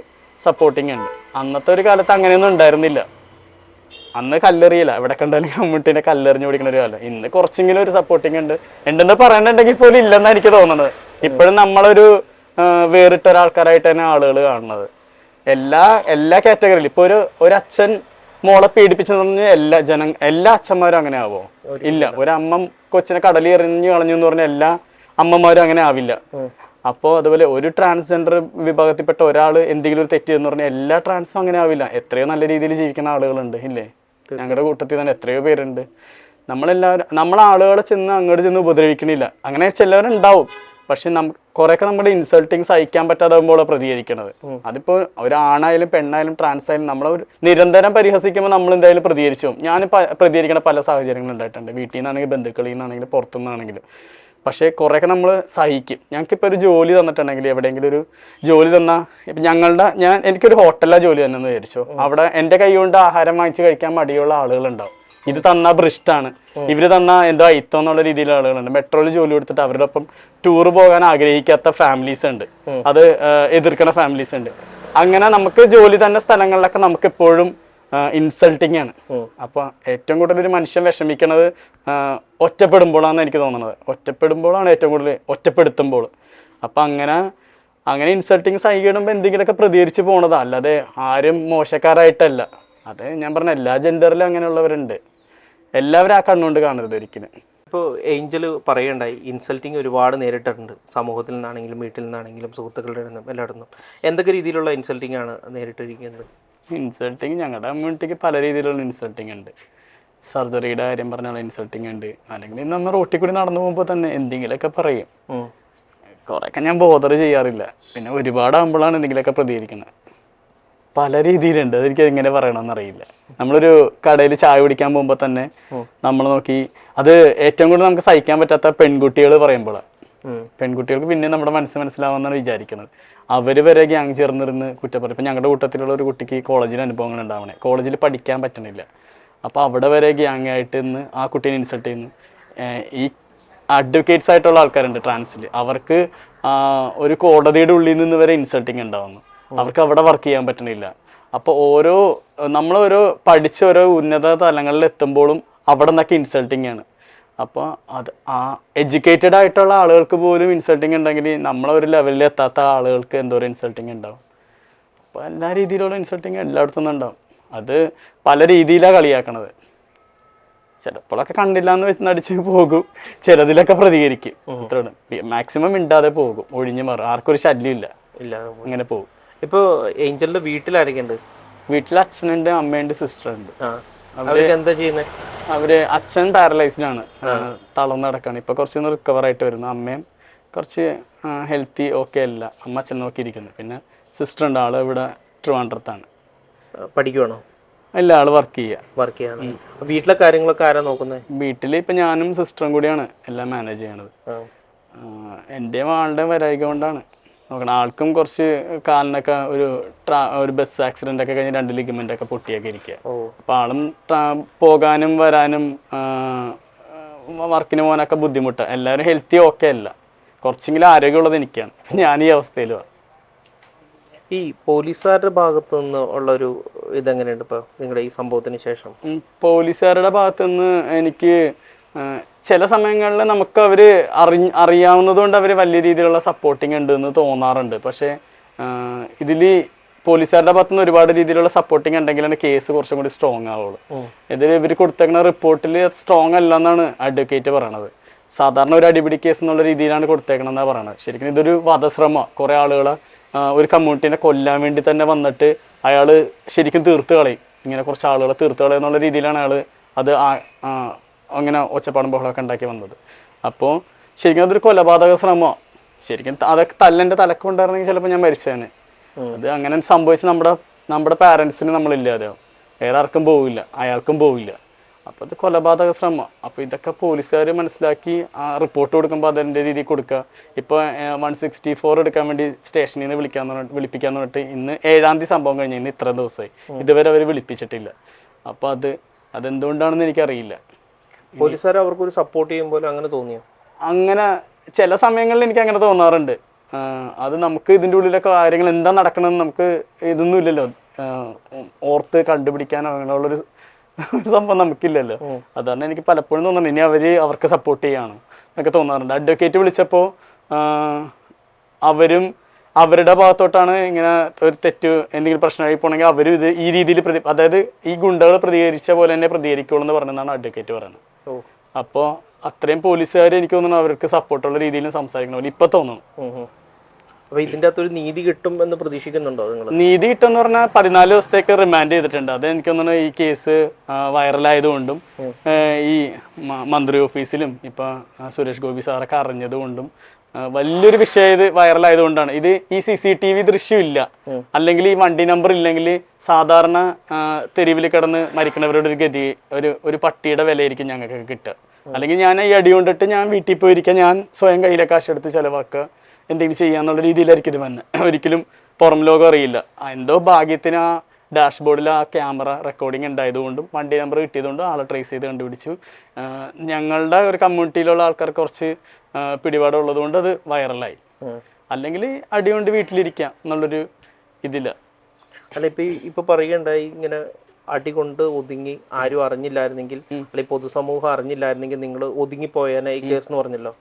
സപ്പോർട്ടിങ് ഉണ്ട്. അന്നത്തെ ഒരു കാലത്ത് അങ്ങനെയൊന്നും ഉണ്ടായിരുന്നില്ല. അന്ന് കല്ലെറിയില്ല. എവിടെ കണ്ടാലും കമ്മ്യൂണിറ്റിനെ കല്ലെറിഞ്ഞ് പിടിക്കുന്ന ഒരു കാലം. ഇന്ന് കുറച്ചെങ്കിലും ഒരു സപ്പോർട്ടിങ് ഉണ്ട്. ഉണ്ടെന്ന് പറയണുണ്ടെങ്കിൽ പോലും ഇല്ലെന്നാണ് എനിക്ക് തോന്നുന്നത് ഇപ്പോഴും നമ്മളൊരു വേറിട്ടൊരാൾക്കാരായിട്ട് തന്നെ ആളുകൾ കാണുന്നത്. എല്ലാ എല്ലാ കാറ്റഗറിയിലും ഇപ്പോൾ ഒരു ഒരു അച്ഛൻ മോളെ പീഡിപ്പിച്ചെന്ന് പറഞ്ഞാൽ എല്ലാ ജന എല്ലാ അച്ഛന്മാരും അങ്ങനെ ആവോ? ഇല്ല. ഒരമ്മ കൊച്ചിനെ കടലിൽ എറിഞ്ഞു കളഞ്ഞു എന്ന് പറഞ്ഞാൽ എല്ലാ അമ്മമാരും അങ്ങനെ ആവില്ല. അപ്പോൾ അതുപോലെ ഒരു ട്രാൻസ്ജെൻഡർ വിഭാഗത്തിൽപ്പെട്ട ഒരാൾ എന്തെങ്കിലും ഒരു തെറ്റ് എന്ന് പറഞ്ഞാൽ എല്ലാ ട്രാൻസും അങ്ങനെ ആവില്ല. എത്രയോ നല്ല രീതിയിൽ ജീവിക്കുന്ന ആളുകളുണ്ട് ഇല്ലേ? ഞങ്ങളുടെ കൂട്ടത്തിൽ തന്നെ എത്രയോ പേരുണ്ട്. നമ്മളെല്ലാവരും നമ്മളെ ആളുകളെ ചെന്ന് അങ്ങോട്ട് ചെന്ന് ഉപദ്രവിക്കണില്ല. അങ്ങനെ ചിലവരുണ്ടാവും. പക്ഷെ നമുക്ക് കുറേയൊക്കെ നമ്മുടെ ഇൻസൾട്ടിങ് സഹിക്കാൻ പറ്റാതാകുമ്പോൾ പ്രതികരിക്കണത്. അതിപ്പോൾ ഒരാണായാലും പെണ്ണായാലും ട്രാൻസ് ആയാലും നമ്മളെ ഒരു നിരന്തരം പരിഹസിക്കുമ്പോൾ നമ്മൾ എന്തായാലും പ്രതികരിച്ചു. ഞാൻ പ്രതികരിക്കുന്ന പല സാഹചര്യങ്ങളും ഉണ്ടായിട്ടുണ്ട്. വീട്ടിൽ നിന്നാണെങ്കിൽ ബന്ധുക്കളിൽ നിന്നാണെങ്കിലും പുറത്തുനിന്നാണെങ്കിലും. പക്ഷേ കുറേയൊക്കെ നമ്മൾ സഹിക്കും. ഞങ്ങൾക്കിപ്പോൾ ഒരു ജോലി തന്നിട്ടുണ്ടെങ്കിൽ എവിടെയെങ്കിലും ഒരു ജോലി തന്നാൽ ഇപ്പം ഞങ്ങളുടെ ഞാൻ എനിക്കൊരു ഹോട്ടലിലാണ് ജോലി തന്നെ വിചാരിച്ചു. അവിടെ എന്റെ കൈ കൊണ്ട് ആഹാരം വാങ്ങിച്ച് കഴിക്കാൻ മടിയുള്ള ആളുകളുണ്ടാവും. ഇത് തന്ന ബ്രിഷ്ടാണ് ഇവർ തന്ന എന്തോ അയിത്തം എന്നുള്ള രീതിയിലുള്ള ആളുകളുണ്ട്. മെട്രോയിൽ ജോലി കൊടുത്തിട്ട് അവരുടെ ഒപ്പം ടൂർ പോകാൻ ആഗ്രഹിക്കാത്ത ഫാമിലീസ് ഉണ്ട്. അത് എതിർക്കണ എതിർക്കുന്ന ഫാമിലീസ് ഉണ്ട്. അങ്ങനെ നമുക്ക് ജോലി തന്നെ സ്ഥലങ്ങളിലൊക്കെ നമുക്ക് എപ്പോഴും ഇൻസൾട്ടിങ് ആണ്. അപ്പൊ ഏറ്റവും കൂടുതൽ ഒരു മനുഷ്യൻ വിഷമിക്കണത് ഒറ്റപ്പെടുമ്പോഴാണെന്ന് ഒറ്റപ്പെടുമ്പോഴാണ് എനിക്ക് തോന്നുന്നത്. ഒറ്റപ്പെടുമ്പോഴാണ് ഏറ്റവും കൂടുതൽ ഒറ്റപ്പെടുത്തുമ്പോൾ. അപ്പൊ അങ്ങനെ അങ്ങനെ ഇൻസൾട്ടിങ് സഹിക്കിടുമ്പോൾ എന്തെങ്കിലുമൊക്കെ പ്രതികരിച്ച് പോണതാ. അല്ലാതെ ആരും മോശക്കാരായിട്ടല്ല. അത് ഞാൻ പറഞ്ഞ എല്ലാ ജെൻഡറിലും അങ്ങനെയുള്ളവരുണ്ട്. എല്ലാവരും ആ കണ്ണുകൊണ്ട് കാണരുത് ഒരിക്കലും. ഇപ്പോൾ ഏഞ്ചൽ പറയുണ്ടായി ഇൻസൾട്ടിങ് ഒരുപാട് നേരിട്ടിട്ടുണ്ട്. സമൂഹത്തിൽ നിന്നാണെങ്കിലും വീട്ടിൽ നിന്നാണെങ്കിലും സുഹൃത്തുക്കളുടെ നിന്നും എല്ലായിടത്തും. നിന്നും എന്തൊക്കെ രീതിയിലുള്ള ഇൻസൾട്ടിങ് ആണ് നേരിട്ടിരിക്കുന്നത്? ഇൻസൾട്ടിങ് ഞങ്ങളുടെ കമ്മ്യൂണിറ്റിക്ക് പല രീതിയിലുള്ള ഇൻസൾട്ടിങ് ഉണ്ട്. സർജറിയുടെ കാര്യം പറഞ്ഞാൽ ഇൻസൾട്ടിങ് ഉണ്ട്. അല്ലെങ്കിൽ നമ്മൾ റോട്ടിൽ കൂടി നടന്നു പോകുമ്പോൾ തന്നെ എന്തെങ്കിലുമൊക്കെ പറയും. കുറേയൊക്കെ ഞാൻ ബോധർ ചെയ്യാറില്ല. പിന്നെ ഒരുപാടാകുമ്പോഴാണ് എന്തെങ്കിലുമൊക്കെ പ്രതികരിക്കുന്നത്. പല രീതിയിലുണ്ട്. അതെനിക്ക് എങ്ങനെ പറയണമെന്ന് അറിയില്ല. നമ്മളൊരു കടയിൽ ചായ കുടിക്കാൻ പോകുമ്പോൾ തന്നെ നമ്മൾ നോക്കി അത് ഏറ്റവും കൂടുതൽ നമുക്ക് സഹിക്കാൻ പറ്റാത്ത പെൺകുട്ടികൾ പറയുമ്പോഴാണ് പെൺകുട്ടികൾക്ക് പിന്നെ നമ്മുടെ മനസ്സ് മനസ്സിലാവുമെന്നാണ് വിചാരിക്കുന്നത് അവർ വരെ ഗ്യാങ് ചേർന്നിരുന്ന് കുറ്റപ്പെടും. ഇപ്പം ഞങ്ങളുടെ കൂട്ടത്തിലുള്ള ഒരു കുട്ടിക്ക് കോളേജിൽ അനുഭവങ്ങൾ ഉണ്ടാവണേ. കോളേജിൽ പഠിക്കാൻ പറ്റണില്ല. അപ്പോൾ അവിടെ വരെ ഗ്യാങ് ആയിട്ട് ഇന്ന് ആ കുട്ടീനെ ഇൻസൾട്ട് ചെയ്യുന്നു. ഈ അഡ്വക്കേറ്റ്സ് ആയിട്ടുള്ള ആൾക്കാരുണ്ട് ട്രാൻസിൽ അവർക്ക് ഒരു കോടതിയുടെ ഉള്ളിൽ നിന്ന് വരെ ഇൻസൾട്ടിങ് ഉണ്ടാവുന്നു. അവർക്ക് അവിടെ വർക്ക് ചെയ്യാൻ പറ്റണില്ല അപ്പോൾ ഓരോ നമ്മൾ ഓരോ പഠിച്ച ഓരോ ഉന്നത തലങ്ങളിൽ എത്തുമ്പോഴും അവിടെ നിന്നൊക്കെ ഇൻസൾട്ടിങ് ആണ്. അപ്പോൾ അത് ആ എഡ്യൂക്കേറ്റഡ് ആയിട്ടുള്ള ആളുകൾക്ക് പോലും ഇൻസൾട്ടിങ് ഉണ്ടെങ്കിൽ നമ്മളെ ഒരു ലെവലിൽ എത്താത്ത ആളുകൾക്ക് എന്തോ ഒരു ഇൻസൾട്ടിങ് ഉണ്ടാവും. അപ്പോൾ എല്ലാ രീതിയിലുള്ള ഇൻസൾട്ടിങ് എല്ലായിടത്തും ഉണ്ടാവും. അത് പല രീതിയിലാണ് കളിയാക്കണത്. ചിലപ്പോഴൊക്കെ കണ്ടില്ല എന്ന് വെച്ച് നടിച്ച് പോകും. ചിലതിലൊക്കെ പ്രതികരിക്കും. അത്രയാണ് മാക്സിമം മിണ്ടാതെ പോകും. ഒഴിഞ്ഞു മാറും. ആർക്കും ഒരു ശല്യമില്ല. ഇല്ല അങ്ങനെ പോകും. ഇപ്പോൾ ഏഞ്ചലിന്റെ വീട്ടിലാരൊക്കെയുണ്ട് വീട്ടിൽ അച്ഛനുണ്ട് അമ്മയുണ്ട് സിസ്റ്റർ ഉണ്ട് അവരൊക്കെ എന്താ ചെയ്യുന്നത് അവർ അച്ഛൻ പാരലൈസ്ഡ് ആണ് തളർന്ന് നടക്കാണ് ഇപ്പൊ കുറച്ചൊന്ന് റിക്കവർ ആയിട്ട് വരുന്നു. അമ്മയും കുറച്ച് ഹെൽത്തി ഓക്കെ അല്ല. അമ്മ അച്ഛൻ നോക്കിയിരിക്കുന്നു. പിന്നെ സിസ്റ്റർ ഉണ്ട് ആൾ ഇവിടെ ട്രിവാൻഡ്രത്താണ്. പഠിക്കുവാണോ? അല്ല ആൾ വർക്ക് ചെയ്യുക വർക്ക് ചെയ്യാണ്. വീട്ടിലെ കാര്യങ്ങളൊക്കെ ആരാ നോക്കുന്നത് വീട്ടിൽ ഇപ്പൊ ഞാനും സിസ്റ്ററും കൂടിയാണ്. എല്ലാം മാനേജ് ചെയ്യണത്. എന്റെയും ആളുടെയും വരായിക കൊണ്ടാണ്. നോക്കണം. ആൾക്കും കുറച്ച് കാലിനൊക്കെ ഒരു ട്രാ ഒരു ബസ് ആക്സിഡന്റ് ഒക്കെ കഴിഞ്ഞ് രണ്ട് ലിഗമെന്റ് ഒക്കെ പൊട്ടിയൊക്കെ ഇരിക്കുക അപ്പൊ ആളും പോകാനും വരാനും വർക്കിന് പോകാനൊക്കെ ബുദ്ധിമുട്ടാണ് എല്ലാവരും ഹെൽത്തി ഓക്കെ അല്ല. കുറച്ചെങ്കിലും ആരോഗ്യമുള്ളത് എനിക്കാണ്. ഞാൻ ഈ അവസ്ഥയിൽ ഈ പോലീസുകാരുടെ ഭാഗത്തു നിന്ന് ഉള്ള ഒരു ഇതെങ്ങനെയുണ്ട് ഇപ്പോൾ നിങ്ങളുടെ ഈ സംഭവത്തിന് ശേഷം? പോലീസുകാരുടെ ഭാഗത്തു നിന്ന് എനിക്ക് ചില സമയങ്ങളിൽ നമുക്ക് അവർ അറി അറിയാവുന്നതുകൊണ്ട് അവർ വലിയ രീതിയിലുള്ള സപ്പോർട്ടിങ് ഉണ്ട് എന്ന് തോന്നാറുണ്ട്. പക്ഷേ ഇതിൽ പോലീസുകാരുടെ ഭാഗത്തു നിന്ന് ഒരുപാട് രീതിയിലുള്ള സപ്പോർട്ടിങ് ഉണ്ടെങ്കിലാണ് കേസ് കുറച്ചും കൂടി സ്ട്രോങ് ആവുള്ളൂ. ഇതിൽ ഇവർ കൊടുത്തേക്കുന്ന റിപ്പോർട്ടിൽ സ്ട്രോങ് അല്ല എന്നാണ് അഡ്വക്കേറ്റ് പറയണത്. സാധാരണ ഒരു അടിപിടി കേസ് എന്നുള്ള രീതിയിലാണ് കൊടുത്തേക്കണമെന്നാണ് പറയുന്നത് ശരിക്കും ഇതൊരു വധശ്രമം. കുറേ ആളുകളെ ഒരു കമ്മ്യൂണിറ്റീനെ കൊല്ലാൻ വേണ്ടി തന്നെ വന്നിട്ട് അയാൾ ശരിക്കും തീർത്ത് കളയും. ഇങ്ങനെ കുറച്ച് ആളുകളെ തീർത്ത് കളയും എന്നുള്ള രീതിയിലാണ് അയാൾ അത് അങ്ങനെ ഒച്ചപ്പാടും ബഹളമൊക്കെ ഉണ്ടാക്കി വന്നത്. അപ്പോൾ ശരിക്കും അതൊരു കൊലപാതക ശ്രമമാണ് ശരിക്കും അതൊക്കെ അതൊക്കെ തല്ലെന്റെ തലക്കുണ്ടായിരുന്നെങ്കിൽ ചിലപ്പോൾ ഞാൻ മരിച്ചേനെ. അത് അങ്ങനെ സംഭവിച്ച് നമ്മുടെ നമ്മുടെ പാരൻസിന് നമ്മളില്ലാതെയാവും വേറെ ആർക്കും പോവില്ല. അയാൾക്കും പോവില്ല. അപ്പോൾ അത് കൊലപാതക ശ്രമം അപ്പോൾ ഇതൊക്കെ പോലീസുകാർ മനസ്സിലാക്കി ആ റിപ്പോർട്ട് കൊടുക്കുമ്പോൾ അതിന്റെ രീതിയിൽ കൊടുക്കുക ഇപ്പോൾ വൺ സിക്സ്റ്റി ഫോർ എടുക്കാൻ വേണ്ടി സ്റ്റേഷനിൽ നിന്ന് വിളിക്കാന്ന് പറഞ്ഞിട്ട് വിളിപ്പിക്കാന്ന് പറഞ്ഞിട്ട് ഇന്ന് ഏഴാം തീയതി സംഭവം കഴിഞ്ഞ് ഇന്ന് ഇത്ര ദിവസമായി ഇതുവരെ അവർ വിളിപ്പിച്ചിട്ടില്ല. അപ്പോൾ അത് അതെന്തുകൊണ്ടാണെന്ന് എനിക്കറിയില്ല. പോലീസുകാർ അവർക്കൊരു സപ്പോർട്ട് ചെയ്യുമ്പോൾ അങ്ങനെ തോന്നിയോ? അങ്ങനെ ചില സമയങ്ങളിൽ എനിക്ക് അങ്ങനെ തോന്നാറുണ്ട്. അത് നമുക്ക് ഇതിന്റെ ഉള്ളിലൊക്കെ കാര്യങ്ങൾ എന്താ നടക്കണമെന്ന് നമുക്ക് ഇതൊന്നും ഇല്ലല്ലോ ഓർത്ത് കണ്ടുപിടിക്കാനോ അങ്ങനെയുള്ളൊരു സംഭവം നമുക്കില്ലല്ലോ. അതാണ് എനിക്ക് പലപ്പോഴും തോന്നുന്നത്. ഇനി അവർ അവർക്ക് സപ്പോർട്ട് ചെയ്യാണ് എന്നൊക്കെ തോന്നാറുണ്ട്. അഡ്വക്കേറ്റ് വിളിച്ചപ്പോൾ അവരും അവരുടെ ഭാഗത്തോട്ടാണ് ഇങ്ങനെ ഒരു തെറ്റ് എന്തെങ്കിലും പ്രശ്നമായി പോകണമെങ്കിൽ അവരും ഇത് ഈ രീതിയിൽ പ്രതി അതായത് ഈ ഗുണ്ടകൾ പ്രതികരിച്ച പോലെ തന്നെ പ്രതികരിക്കുള്ളൂ എന്ന് പറഞ്ഞതാണ് അഡ്വക്കേറ്റ് പറയുന്നത്. അപ്പോൾ അത്രയും പോലീസുകാർ എനിക്ക് തോന്നുന്നു അവർക്ക് സപ്പോർട്ടുള്ള രീതിയിലും സംസാരിക്കണം പോലെ ഇപ്പം തോന്നുന്നു. അപ്പോൾ. അപ്പൊ ഇതിന്റെ അകത്തൊരു നീതി കിട്ടും എന്ന് പ്രതീക്ഷിക്കുന്നുണ്ടോ നിങ്ങൾ? നീതി കിട്ടുമെന്ന് പറഞ്ഞാൽ പതിനാല് ദിവസത്തേക്ക് റിമാൻഡ് ചെയ്തിട്ടുണ്ട്. അത് എനിക്ക് തോന്നുന്നു ഈ കേസ് വൈറലായതുകൊണ്ടും ഈ മന്ത്രി ഓഫീസിലും ഇപ്പൊ സുരേഷ് ഗോപി സാറൊക്കെ അറിഞ്ഞതുകൊണ്ടും വലിയൊരു വിഷയം ഇത് വൈറലായതുകൊണ്ടാണ്. ഇത് ഈ സി സി ടി വി ദൃശ്യമില്ല. അല്ലെങ്കിൽ ഈ വണ്ടി നമ്പർ ഇല്ലെങ്കിൽ സാധാരണ തെരുവിൽ കിടന്ന് മരിക്കുന്നവരുടെ ഒരു ഗതി ഒരു ഒരു പട്ടിയുടെ വിലയായിരിക്കും ഞങ്ങൾക്കൊക്കെ കിട്ടുക. അല്ലെങ്കിൽ ഞാൻ ഈ അടി കൊണ്ടിട്ട് ഞാൻ വീട്ടിൽ പോയിരിക്കാൻ ഞാൻ സ്വയം കയ്യിലെ കാശെടുത്ത് ചിലവാക്കുക എന്തെങ്കിലും ചെയ്യാന്നുള്ള രീതിയിലായിരിക്കും ഇത് വന്നെ. *clears throat* ഒരിക്കലും പുറം ലോകം അറിയില്ല. എന്തോ ഭാഗ്യത്തിന് ആ ഡാഷ്ബോർഡിൽ ആ ക്യാമറ റെക്കോർഡിംഗ് ഉണ്ടായതുകൊണ്ടും വണ്ടി നമ്പർ കിട്ടിയതുകൊണ്ടും ആളെ ട്രേസ് ചെയ്ത് കണ്ടുപിടിച്ചു. ഞങ്ങളുടെ ഒരു കമ്മ്യൂണിറ്റിയിലുള്ള ആൾക്കാർ കുറച്ച് പിടിപാടുള്ളത് കൊണ്ട് അത് വൈറലായി അല്ലെങ്കിൽ അടി കൊണ്ട് വീട്ടിലിരിക്കാം എന്നുള്ളൊരു ഇതില്ല അല്ല ഇപ്പൊ ഇപ്പൊ പറയുകയുണ്ടായി ഇങ്ങനെ അടി കൊണ്ട് ഒതുങ്ങി ആരും അറിഞ്ഞില്ലായിരുന്നെങ്കിൽ അല്ലെങ്കിൽ പൊതുസമൂഹം അറിഞ്ഞില്ലായിരുന്നെങ്കിൽ നിങ്ങൾ ഒതുങ്ങിപ്പോയേനെ ഈ കേസ് എന്ന് പറഞ്ഞല്ലോ.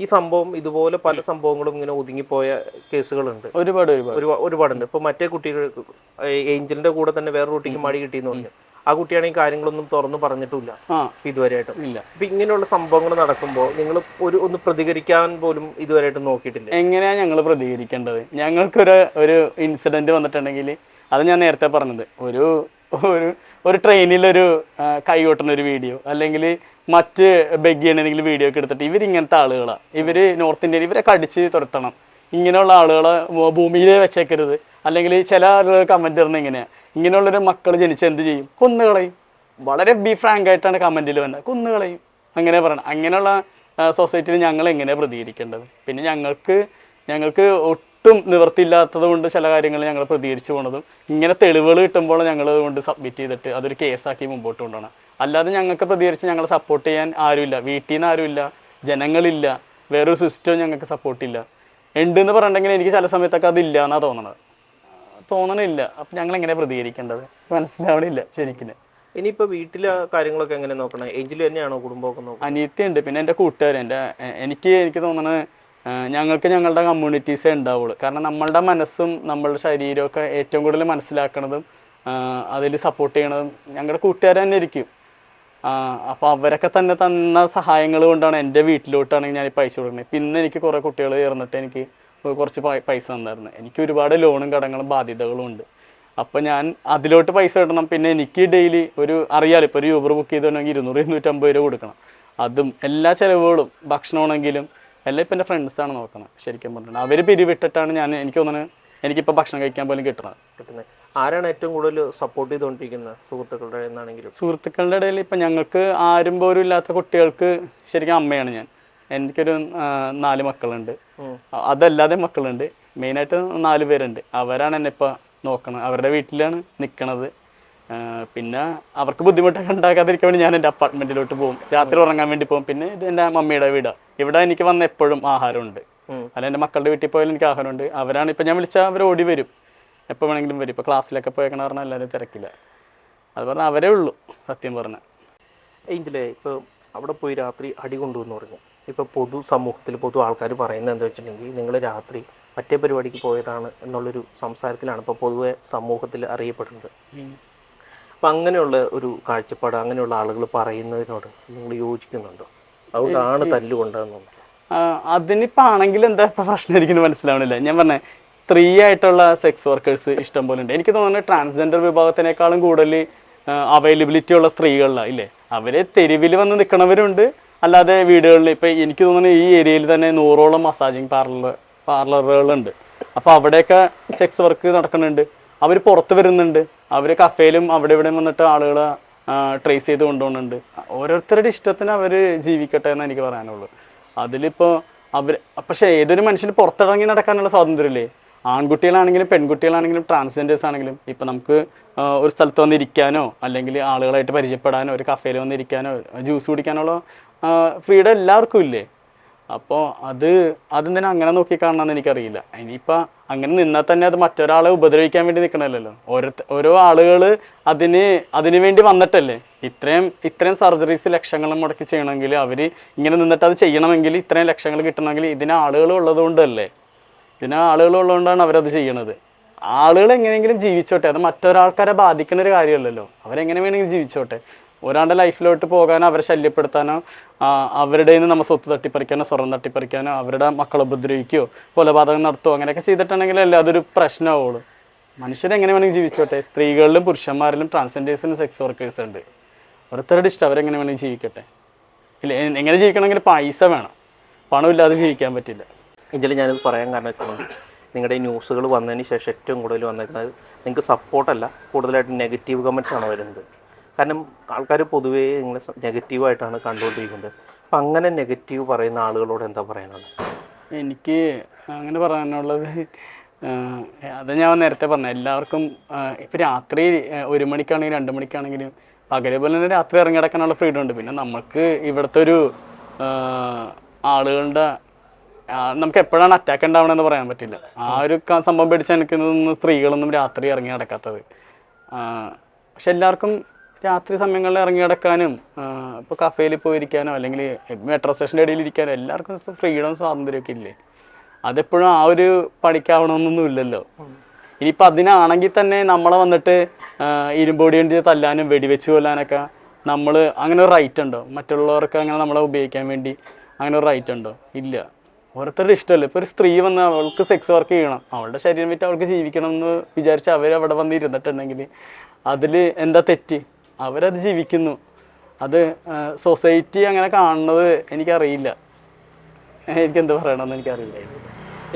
ഈ സംഭവം ഇതുപോലെ പല സംഭവങ്ങളും ഇങ്ങനെ ഒതുങ്ങിപ്പോയ കേസുകളുണ്ട്. ഒരുപാട് ഒരുപാട്. ഒരുപാ- ഒരുപാടുണ്ട്. ഇപ്പൊ മറ്റേ കുട്ടികൾ ഏഞ്ചലിന്റെ കൂടെ തന്നെ വേറെ കുട്ടിക്ക് മടി കിട്ടിയെന്ന് പറഞ്ഞു. ആ കുട്ടിയാണെങ്കിൽ കാര്യങ്ങളൊന്നും തുറന്നു പറഞ്ഞിട്ടില്ല ഇതുവരെയായിട്ടും. ഇല്ല. അപ്പൊ ഇങ്ങനെയുള്ള സംഭവങ്ങൾ നടക്കുമ്പോൾ നിങ്ങൾ ഒരു ഒന്ന് പ്രതികരിക്കാൻ പോലും ഇതുവരെയായിട്ടും നോക്കിയിട്ടില്ല. എങ്ങനെയാ ഞങ്ങൾ പ്രതികരിക്കേണ്ടത്? ഞങ്ങൾക്കൊരു ഒരു ഇൻസിഡന്റ് വന്നിട്ടുണ്ടെങ്കിൽ അത് ഞാൻ നേരത്തെ പറഞ്ഞത്. ഒരു ഒരു ഒരു ട്രെയിനിലൊരു കൈ കൊട്ടുന്ന ഒരു വീഡിയോ. അല്ലെങ്കിൽ മറ്റ് ബെഗ് ചെയ്യണമെങ്കിൽ വീഡിയോ ഒക്കെ എടുത്തിട്ട് ഇവരിങ്ങനത്തെ ആളുകളാണ് ഇവർ നോർത്ത് ഇന്ത്യയിൽ ഇവരെ കടിച്ച് തുരത്തണം. ഇങ്ങനെയുള്ള ആളുകളെ ഭൂമിയിൽ വെച്ചേക്കരുത്. അല്ലെങ്കിൽ ചില ആളുകൾ കമന്റ് ഇടുന്നത് ഇങ്ങനെയാണ് ഇങ്ങനെയുള്ളൊരു മക്കൾ ജനിച്ച് എന്ത് ചെയ്യും? കൊന്നുകളയും. വളരെ ബി ഫ്രാങ്ക് ആയിട്ടാണ് കമന്റിൽ വന്നത്. കൊന്നുകളയും. അങ്ങനെ പറയണം. അങ്ങനെയുള്ള സൊസൈറ്റിയിൽ ഞങ്ങൾ എങ്ങനെ പ്രതികരിക്കേണ്ടത്? പിന്നെ ഞങ്ങൾക്ക് ഞങ്ങൾക്ക് ഒട്ടും നിവൃത്തിയില്ലാത്തത് കൊണ്ട് ചില കാര്യങ്ങൾ ഞങ്ങൾ പ്രതികരിച്ചു പോണതും ഇങ്ങനെ തെളിവുകൾ കിട്ടുമ്പോൾ ഞങ്ങൾ കൊണ്ട് സബ്മിറ്റ് ചെയ്തിട്ട് അതൊരു കേസാക്കി മുമ്പോട്ട് കൊണ്ടുപോകണം. അല്ലാതെ ഞങ്ങൾക്ക് പ്രതികരിച്ച് ഞങ്ങളെ സപ്പോർട്ട് ചെയ്യാൻ ആരുമില്ല. വീട്ടിൽ നിന്ന് ആരുമില്ല. ജനങ്ങളില്ല. വേറൊരു സിസ്റ്റം ഞങ്ങൾക്ക് സപ്പോർട്ടില്ല ഉണ്ട് എന്ന് പറഞ്ഞിട്ടുണ്ടെങ്കിൽ എനിക്ക് ചില സമയത്തൊക്കെ അതില്ല എന്നാണ് തോന്നണത്. തോന്നണില്ല. അപ്പം ഞങ്ങൾ എങ്ങനെ പ്രതികരിക്കേണ്ടത്? മനസ്സിലാവണില്ല ശരിക്കും ഇനിയിപ്പോൾ വീട്ടിലെ കാര്യങ്ങളൊക്കെ എങ്ങനെ നോക്കണം? ഏഞ്ചിൽ തന്നെയാണോ കുടുംബമൊക്കെ നോക്കുന്നത് അനിയത്തിയുണ്ട്. പിന്നെ എന്റെ കൂട്ടുകാർ എന്റെ എനിക്ക് എനിക്ക് തോന്നുന്നത് ഞങ്ങൾക്ക് ഞങ്ങളുടെ കമ്മ്യൂണിറ്റീസേ ഉണ്ടാവുള്ളൂ. കാരണം നമ്മളുടെ മനസ്സും നമ്മളുടെ ശരീരമൊക്കെ ഏറ്റവും കൂടുതൽ മനസ്സിലാക്കണതും അതിൽ സപ്പോർട്ട് ചെയ്യണതും ഞങ്ങളുടെ കൂട്ടുകാർ തന്നെ ഇരിക്കും അപ്പോൾ അവരൊക്കെ തന്നെ തന്ന സഹായങ്ങൾ കൊണ്ടാണ് എന്റെ വീട്ടിലോട്ടാണെങ്കിൽ ഞാൻ പൈസ കൊടുക്കുന്നത്. പിന്നെ എനിക്ക് കുറേ കുട്ടികൾ ചേർന്നിട്ട് എനിക്ക് കുറച്ച് പൈസ തന്നായിരുന്നു എനിക്ക് ഒരുപാട് ലോണും കടങ്ങളും ബാധ്യതകളും ഉണ്ട്. അപ്പോൾ ഞാൻ അതിലോട്ട് പൈസ കിട്ടണം. പിന്നെ എനിക്ക് ഡെയിലി ഒരു അറിയാലോ ഇപ്പോൾ ഒരു യൂബർ ബുക്ക് ചെയ്തിട്ടുണ്ടെങ്കിൽ ഇരുന്നൂറ് ഇരുന്നൂറ്റമ്പത് രൂപ കൊടുക്കണം. അതും എല്ലാ ചിലവുകളും ഭക്ഷണമാണെങ്കിലും എല്ലാം ഇപ്പം എന്റെ ഫ്രണ്ട്സാണ് നോക്കുന്നത് ശരിക്കും പറഞ്ഞിട്ടുണ്ട് അവർ പിരിവിട്ടിട്ടാണ് ഞാൻ എനിക്ക് തോന്നുന്നത് എനിക്കിപ്പോൾ ഭക്ഷണം കഴിക്കാൻ പോലും കിട്ടണത്. കിട്ടുന്നത് ആരാണ് ഏറ്റവും കൂടുതൽ സപ്പോർട്ട് ചെയ്തുകൊണ്ടിരിക്കുന്നത് സുഹൃത്തുക്കളുടെ എന്നാണെങ്കിലും സുഹൃത്തുക്കളുടെ ഇടയിൽ ഇപ്പം ഞങ്ങൾക്ക് ആരും പോലും ഇല്ലാത്ത കുട്ടികൾക്ക് ശരിക്കും അമ്മയാണ് ഞാൻ. എനിക്കൊരു നാല് മക്കളുണ്ട്. അതല്ലാതെ മക്കളുണ്ട്. മെയിനായിട്ട് നാല് പേരുണ്ട്. അവരാണ് എന്നെ ഇപ്പം നോക്കുന്നത് അവരുടെ വീട്ടിലാണ് നിൽക്കണത് പിന്നെ അവർക്ക് ബുദ്ധിമുട്ടൊക്കെ ഉണ്ടാക്കാതിരിക്കാൻ വേണ്ടി ഞാൻ എന്റെ അപ്പാർട്ട്മെന്റിലോട്ട് പോകും. രാത്രി ഉറങ്ങാൻ വേണ്ടി പോകും. പിന്നെ ഇത് എന്റെ മമ്മിയുടെ വീടാണ് ഇവിടെ എനിക്ക് വന്ന എപ്പോഴും ആഹാരമുണ്ട്. അല്ല എന്റെ മക്കളുടെ വീട്ടിൽ പോയാലും എനിക്ക് ആഹാരമുണ്ട്. അവരാണ് ഇപ്പം ഞാൻ വിളിച്ചാൽ അവർ ഓടി വരും. എപ്പോൾ വേണമെങ്കിലും വരും. ഇപ്പോൾ ക്ലാസ്സിലൊക്കെ പോയേക്കണ പറഞ്ഞാൽ എല്ലാവരും തിരക്കില്ല. അത് പറഞ്ഞാൽ അവരേ ഉള്ളൂ സത്യം പറഞ്ഞാൽ. ഏഞ്ചലേ ഇപ്പോൾ അവിടെ പോയി രാത്രി അടി കൊണ്ടുവന്ന് പറഞ്ഞു ഇപ്പോൾ പൊതു സമൂഹത്തിൽ പൊതു ആൾക്കാർ പറയുന്നത് എന്താ വെച്ചിട്ടുണ്ടെങ്കിൽ നിങ്ങൾ രാത്രി മറ്റേ പരിപാടിക്ക് പോയതാണ് എന്നുള്ളൊരു സംസാരത്തിലാണ് ഇപ്പോൾ പൊതുവെ സമൂഹത്തിൽ അറിയപ്പെടുന്നത്. അപ്പം അങ്ങനെയുള്ള ഒരു കാഴ്ചപ്പാട് അങ്ങനെയുള്ള ആളുകൾ പറയുന്നതിനോട് നിങ്ങൾ യോജിക്കുന്നുണ്ടോ? അതുകൊണ്ടാണ് തല്ലുകൊണ്ടതെന്നുള്ളത് ആ, അതിനിപ്പോൾ ആണെങ്കിൽ എന്താ ഇപ്പൊ പ്രശ്നം എനിക്ക് മനസ്സിലാവണില്ല. ഞാൻ പറഞ്ഞേ സ്ത്രീ ആയിട്ടുള്ള സെക്സ് വർക്കേഴ്സ് ഇഷ്ടം പോലെ ഉണ്ട്. എനിക്ക് തോന്നുന്നു ട്രാൻസ്ജെൻഡർ വിഭാഗത്തിനേക്കാളും കൂടുതൽ അവൈലബിലിറ്റി ഉള്ള സ്ത്രീകളിലാണ് ഇല്ലേ? അവരെ തെരുവിൽ വന്ന് നിൽക്കണവരുണ്ട്. അല്ലാതെ വീടുകളിൽ ഇപ്പം എനിക്ക് തോന്നുന്നു ഈ ഏരിയയിൽ തന്നെ നൂറോളം മസാജിങ് പാർലർ പാർലറുകളുണ്ട് അപ്പോൾ അവിടെയൊക്കെ സെക്സ് വർക്ക് നടക്കുന്നുണ്ട്. അവർ പുറത്ത് വരുന്നുണ്ട്. അവർ കഫേലും അവിടെ ഇവിടെ വന്നിട്ട് ആളുകൾ ട്രേസ് ചെയ്ത് കൊണ്ടുപോകുന്നുണ്ട്. ഓരോരുത്തരുടെ ഇഷ്ടത്തിന് അവർ ജീവിക്കട്ടെ എന്ന് എനിക്ക് പറയാനുള്ളൂ. അതിലിപ്പോൾ അവർ പക്ഷേ ഏതൊരു മനുഷ്യന് പുറത്തിറങ്ങി നടക്കാനുള്ള സ്വാതന്ത്ര്യമില്ലേ? ആൺകുട്ടികളാണെങ്കിലും പെൺകുട്ടികളാണെങ്കിലും ട്രാൻസ്ജെൻഡേഴ്സ് ആണെങ്കിലും ഇപ്പം നമുക്ക് ഒരു സ്ഥലത്ത് വന്നിരിക്കാനോ അല്ലെങ്കിൽ ആളുകളായിട്ട് പരിചയപ്പെടാനോ ഒരു കഫേയിൽ വന്നിരിക്കാനോ ജ്യൂസ് കുടിക്കാനുള്ള ഫ്രീഡം എല്ലാവർക്കും ഇല്ലേ? അപ്പോൾ അത് അതെന്തിനാ അങ്ങനെ നോക്കി കാണണമെന്ന് എനിക്കറിയില്ല. ഇനിയിപ്പോൾ അങ്ങനെ നിന്നാൽ തന്നെ അത് മറ്റൊരാളെ ഉപദ്രവിക്കാൻ വേണ്ടി നിൽക്കണമല്ലോ ഓരോ ഓരോ ആളുകൾ അതിന് അതിനു വേണ്ടി വന്നിട്ടല്ലേ? ഇത്രയും ഇത്രയും സർജറീസ് ലക്ഷങ്ങൾ മുടക്കി ചെയ്യണമെങ്കിൽ അവർ ഇങ്ങനെ നിന്നിട്ട് അത് ചെയ്യണമെങ്കിൽ ഇത്രയും ലക്ഷങ്ങൾ കിട്ടണമെങ്കിൽ ഇതിന് ആളുകൾ ഉള്ളത് കൊണ്ടല്ലേ പിന്നെ ആളുകൾ ഉള്ളതുകൊണ്ടാണ് അവരത് ചെയ്യണത്. ആളുകൾ എങ്ങനെയെങ്കിലും ജീവിച്ചോട്ടെ. അത് മറ്റൊരാൾക്കാരെ ബാധിക്കുന്ന ഒരു കാര്യമല്ലല്ലോ. അവരെങ്ങനെ വേണമെങ്കിലും ജീവിച്ചോട്ടെ. ഒരാളുടെ ലൈഫിലോട്ട് പോകാനോ അവരെ ശല്യപ്പെടുത്താനോ അവരുടെ നിന്ന് നമ്മൾ സ്വത്ത് തട്ടിപ്പറിക്കാനോ സ്വർണം തട്ടിപ്പറിക്കാനോ അവരുടെ മക്കളെ ഉപദ്രവിക്കുകയോ കൊലപാതകം നടത്തുകയോ അങ്ങനെയൊക്കെ ചെയ്തിട്ടുണ്ടെങ്കിൽ അല്ല അതൊരു പ്രശ്നമാവുള്ളൂ. മനുഷ്യരെങ്ങനെ വേണമെങ്കിൽ ജീവിച്ചോട്ടെ? സ്ത്രീകളിലും പുരുഷന്മാരിലും ട്രാൻസ്ജെൻഡേഴ്സിലും സെക്സ് വർക്കേഴ്സ് ഉണ്ട്. ഓരോരുത്തരുടെ ഇഷ്ടം അവരെങ്ങനെ വേണമെങ്കിൽ ജീവിക്കട്ടെ? ഇല്ല എങ്ങനെ ജീവിക്കണമെങ്കിൽ പൈസ വേണം. പണമില്ലാതെ ജീവിക്കാൻ പറ്റില്ല. ഇതിൽ ഞാനിത് പറയാൻ കാരണം വെച്ചാൽ നിങ്ങളുടെ ഈ ന്യൂസുകൾ വന്നതിന് ശേഷം ഏറ്റവും കൂടുതൽ വന്നിരിക്കുന്നത് നിങ്ങൾക്ക് സപ്പോർട്ടല്ല കൂടുതലായിട്ട് നെഗറ്റീവ് കമന്റ്സ് ആണ് വരുന്നത്. കാരണം ആൾക്കാർ പൊതുവേ നിങ്ങളെ നെഗറ്റീവായിട്ടാണ് കണ്ടുകൊണ്ടിരിക്കുന്നത്. അപ്പം അങ്ങനെ നെഗറ്റീവ് പറയുന്ന ആളുകളോട് എന്താ പറയാനുള്ളത്? എനിക്ക് അങ്ങനെ പറയാനുള്ളത് അത് ഞാൻ നേരത്തെ പറഞ്ഞു എല്ലാവർക്കും ഇപ്പം രാത്രി ഒരു മണിക്കാണെങ്കിലും രണ്ട് മണിക്കാണെങ്കിലും പകലെ പോലെ തന്നെ രാത്രി ഇറങ്ങി കിടക്കാനുള്ള ഫ്രീഡം ഉണ്ട്. പിന്നെ നമുക്ക് ഇവിടുത്തെ ഒരു ആളുകളുടെ നമുക്ക് എപ്പോഴാണ് അറ്റാക്ക് ഉണ്ടാവണമെന്ന് പറയാൻ പറ്റില്ല. ആ ഒരു സംഭവം പേടിച്ച് എനിക്കൊന്നും സ്ത്രീകളൊന്നും രാത്രി ഇറങ്ങി നടക്കാത്തത്. പക്ഷെ എല്ലാവർക്കും രാത്രി സമയങ്ങളിൽ ഇറങ്ങി കിടക്കാനും ഇപ്പോൾ കഫേയിൽ പോയിരിക്കാനോ അല്ലെങ്കിൽ മെട്രോ സ്റ്റേഷന്റെ ഇടയിൽ ഇരിക്കാനോ എല്ലാവർക്കും ഫ്രീഡം സ്വാതന്ത്ര്യമൊക്കെ ഇല്ലേ? അതെപ്പോഴും ആ ഒരു പണിക്കാവണമെന്നൊന്നും ഇല്ലല്ലോ. ഇനിയിപ്പോൾ അതിനാണെങ്കിൽ തന്നെ നമ്മളെ വന്നിട്ട് ഇരുമ്പൊടി കൊണ്ട് തല്ലാനും വെടിവെച്ച് കൊല്ലാനൊക്കെ നമ്മൾ അങ്ങനെ ഒരു റൈറ്റ് ഉണ്ടോ? മറ്റുള്ളവർക്ക് അങ്ങനെ നമ്മളെ ഉപയോഗിക്കാൻ വേണ്ടി അങ്ങനെ ഒരു റൈറ്റ് ഉണ്ടോ? ഇല്ല. ഓരോരുത്തരുടെ ഇഷ്ടമല്ലേ? ഇപ്പോൾ ഒരു സ്ത്രീ വന്ന് അവൾക്ക് സെക്സ് വർക്ക് ചെയ്യണം. അവളുടെ ശരീരം വിറ്റ് അവൾക്ക് ജീവിക്കണം എന്ന് വിചാരിച്ച് അവർ അവിടെ വന്ന് ഇരുന്നിട്ടുണ്ടെങ്കിൽ അതിൽ എന്താ തെറ്റ്? അവരത് ജീവിക്കുന്നു. അത് സൊസൈറ്റി അങ്ങനെ കാണുന്നത് എനിക്കറിയില്ല. എനിക്ക് എന്ത് പറയണമെന്ന് എനിക്കറിയില്ല.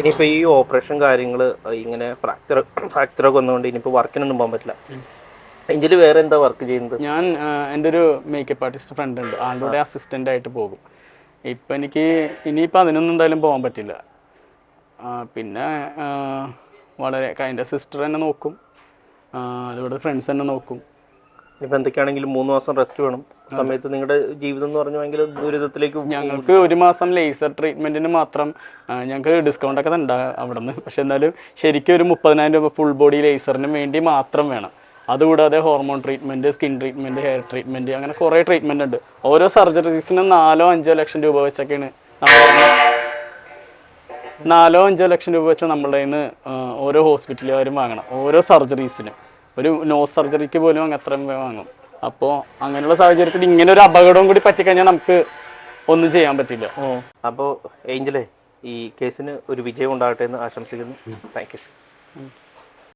ഇനിയിപ്പോൾ ഈ ഓപ്പറേഷൻ കാര്യങ്ങൾ ഇങ്ങനെ ഫ്രാക്ചർ ഫ്രാക്ചറൊക്കെ വന്നുകൊണ്ട് ഇനിയിപ്പോൾ വർക്കിനൊന്നും പോകാൻ പറ്റില്ല. ഇതിൽ വേറെ എന്താ വർക്ക് ചെയ്യുന്നത്? ഞാൻ എന്റെ ഒരു മേക്കപ്പ് ആർട്ടിസ്റ്റ് ഫ്രണ്ട് ഉണ്ട്. ആളുടെ അസിസ്റ്റന്റ് ആയിട്ട് പോകും. ഇപ്പം എനിക്ക് ഇനിയിപ്പോൾ അതിനൊന്നും എന്തായാലും പോകാൻ പറ്റില്ല. പിന്നെ വളരെ എന്റെ സിസ്റ്റർ എന്നെ നോക്കും. അതുപോലെ ഫ്രണ്ട്സ് എന്നെ നോക്കും. ഇപ്പം എന്തൊക്കെയാണെങ്കിലും മൂന്ന് മാസം റെസ്റ്റ് വേണം. സമയത്ത് നിങ്ങളുടെ ജീവിതം എന്ന് പറഞ്ഞു ഭയങ്കര ദുരിതത്തിലേക്ക് ഞങ്ങൾക്ക് ഒരു മാസം ലേസർ ട്രീറ്റ്മെന്റിന് മാത്രം ഞങ്ങൾക്ക് ഡിസ്കൗണ്ട് ഒക്കെ ഉണ്ട് അവിടെ നിന്ന് പക്ഷെ എന്നാലും ശരിക്കും ഒരു മുപ്പതിനായിരം രൂപ ഫുൾ ബോഡി ലേസറിന് വേണ്ടി മാത്രം വേണം. അതുകൂടാതെ hormone treatment skin treatment hair treatment അങ്ങനെ കുറേ ട്രീറ്റ്മെന്റ് ഉണ്ട്. ഓരോ സർജറീസിനും നാലോ അഞ്ചോ ലക്ഷം രൂപ വെച്ചൊക്കെയാണ് നാലോ അഞ്ചോ ലക്ഷം രൂപ വെച്ച് നമ്മളുടെ നിന്ന് ഓരോ ഹോസ്പിറ്റലുകാരും വാങ്ങണം. ഓരോ സർജറീസിനും ഒരു നോ സർജറിക്ക് പോലും അങ്ങ് അത്രയും വാങ്ങും. അപ്പോൾ അങ്ങനെയുള്ള സാഹചര്യത്തിൽ ഇങ്ങനെ ഒരു അപകടവും കൂടി പറ്റിക്കഴിഞ്ഞാൽ നമുക്ക് ഒന്നും ചെയ്യാൻ പറ്റില്ല. അപ്പോൾ ഏഞ്ചലേ ഈ കേസിന് ഒരു വിജയം ഉണ്ടാകട്ടെ എന്ന് ആശംസിക്കുന്നു. Thank you.